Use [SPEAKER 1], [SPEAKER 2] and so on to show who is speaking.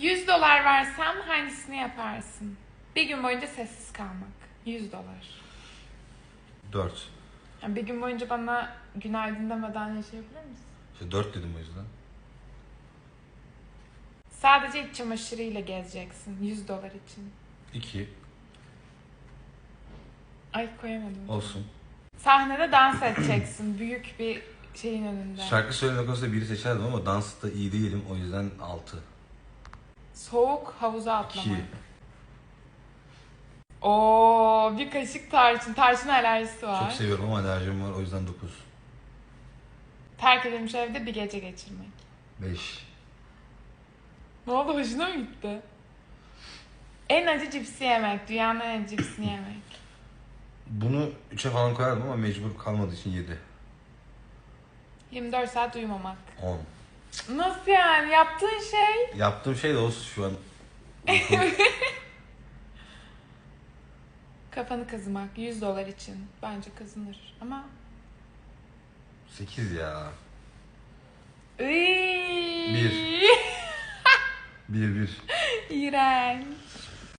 [SPEAKER 1] 100 dolar versem hangisini yaparsın? Bir gün boyunca sessiz kalmak. 100 dolar.
[SPEAKER 2] 4.
[SPEAKER 1] Yani bir gün boyunca bana günaydın demeden yaşayabilir misin?
[SPEAKER 2] İşte 4 dedim o yüzden.
[SPEAKER 1] Sadece iç çamaşırıyla gezeceksin 100 dolar için.
[SPEAKER 2] 2.
[SPEAKER 1] Ay koyamadım.
[SPEAKER 2] Olsun.
[SPEAKER 1] Sahnede dans edeceksin büyük bir şeyin önünde.
[SPEAKER 2] Şarkı söyleme konusunda biri seçerdim ama dansta iyi değilim. O yüzden 6.
[SPEAKER 1] Soğuk havuza atlamak.
[SPEAKER 2] 2.
[SPEAKER 1] Oo bir kaşık tarçın. Tarçın alerjisi var.
[SPEAKER 2] Çok seviyorum ama alerjim var. O yüzden 9.
[SPEAKER 1] Terk edilmiş evde bir gece geçirmek.
[SPEAKER 2] 5.
[SPEAKER 1] Ne oldu hoşuna mı gitti? En acı cipsi yemek. Dünyanın en acı cipsini yemek.
[SPEAKER 2] Bunu 3'e falan koyardım ama mecbur kalmadığı için 7.
[SPEAKER 1] 24 saat uyumamak.
[SPEAKER 2] 10.
[SPEAKER 1] Nasıl yani? Yaptığın şey.
[SPEAKER 2] Yaptığım şey de olsun şu an.
[SPEAKER 1] Kafanı kazımak 100 dolar için. Bence kazanır. Ama
[SPEAKER 2] 8 ya. Bir. 1 1.
[SPEAKER 1] İğrenç.